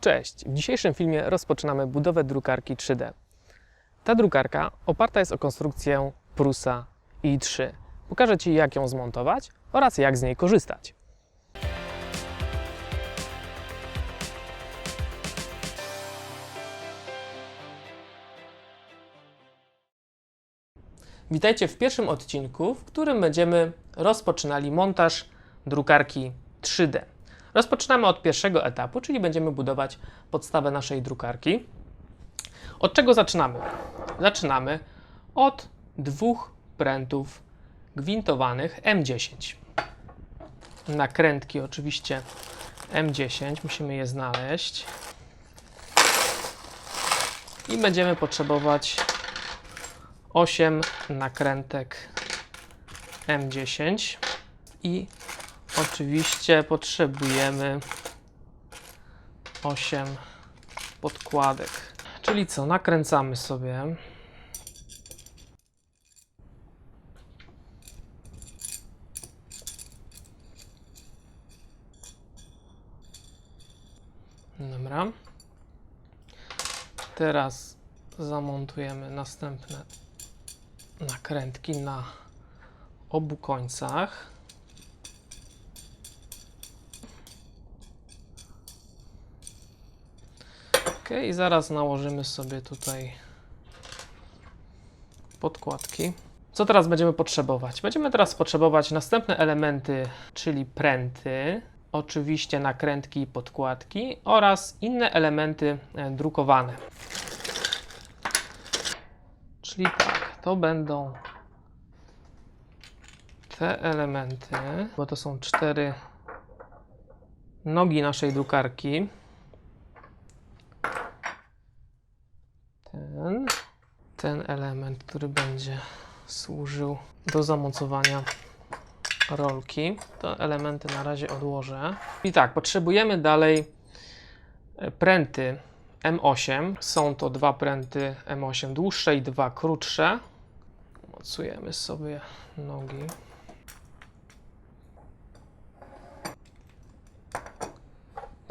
Cześć! W dzisiejszym filmie rozpoczynamy budowę drukarki 3D. Ta drukarka oparta jest o konstrukcję Prusa i3. Pokażę Ci jak ją zmontować oraz jak z niej korzystać. Witajcie w pierwszym odcinku, w którym będziemy rozpoczynali montaż drukarki 3D. Rozpoczynamy od pierwszego etapu, czyli będziemy budować podstawę naszej drukarki. Od czego zaczynamy? Zaczynamy od dwóch prętów gwintowanych M10. Nakrętki oczywiście M10, musimy je znaleźć. I będziemy potrzebować 8 nakrętek M10 i oczywiście potrzebujemy 8 podkładek. Czyli co, nakręcamy sobie. Dobra. Teraz zamontujemy następne nakrętki na obu końcach. Ok, zaraz nałożymy sobie tutaj podkładki. Co teraz będziemy potrzebować? Będziemy teraz potrzebować następne elementy, czyli pręty, oczywiście nakrętki i podkładki oraz inne elementy e, drukowane. Czyli tak, to będą te elementy, bo to są cztery nogi naszej drukarki. Ten, ten element, który będzie służył do zamocowania rolki. To elementy na razie odłożę. I tak, potrzebujemy dalej e, pręty M8. Są to dwa pręty M8 dłuższe i dwa krótsze. Mocujemy sobie nogi.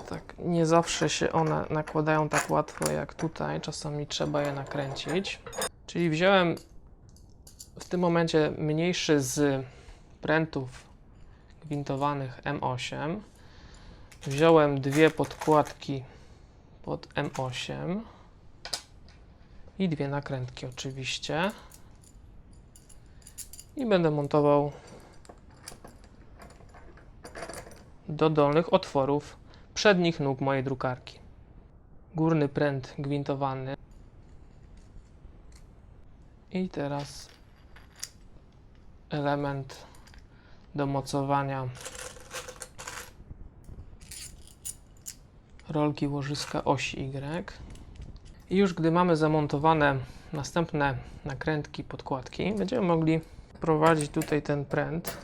Tak, nie zawsze się one nakładają tak łatwo jak tutaj. Czasami trzeba je nakręcić. Czyli wziąłem w tym momencie mniejszy z prętów gwintowanych M8. Wziąłem dwie podkładki pod M8 i dwie nakrętki oczywiście. I będę montował do dolnych otworów przednich nóg mojej drukarki. Górny pręt gwintowany. I teraz element do mocowania rolki łożyska osi Y. I już gdy mamy zamontowane następne nakrętki, podkładki, będziemy mogli prowadzić tutaj ten pręt.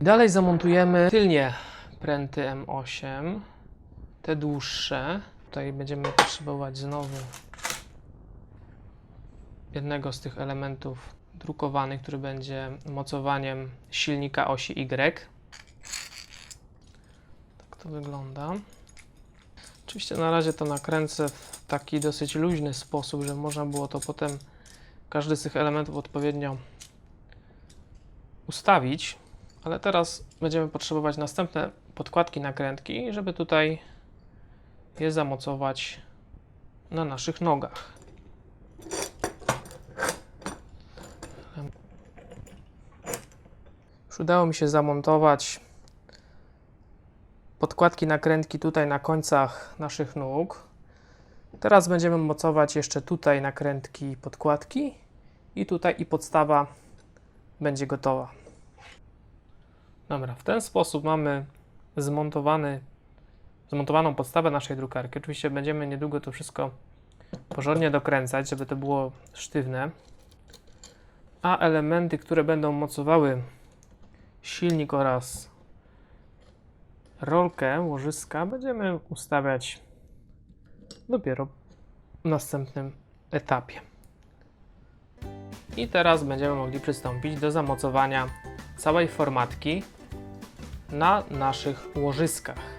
Dalej zamontujemy tylnie pręty M8, te dłuższe. Tutaj będziemy potrzebować znowu jednego z tych elementów drukowanych, który będzie mocowaniem silnika osi Y. Tak to wygląda. Oczywiście na razie to nakręcę w taki dosyć luźny sposób, żeby można było to potem każdy z tych elementów odpowiednio ustawić. Ale teraz będziemy potrzebować następne podkładki nakrętki, żeby tutaj je zamocować na naszych nogach. Już udało mi się zamontować podkładki nakrętki tutaj na końcach naszych nóg. Teraz będziemy mocować jeszcze tutaj nakrętki podkładki i tutaj i podstawa będzie gotowa. Dobra, w ten sposób mamy zmontowany, zmontowaną podstawę naszej drukarki. Oczywiście będziemy niedługo to wszystko porządnie dokręcać, żeby to było sztywne. A elementy, które będą mocowały silnik oraz rolkę łożyska będziemy ustawiać dopiero w następnym etapie. I teraz będziemy mogli przystąpić do zamocowania całej formatki na naszych łożyskach.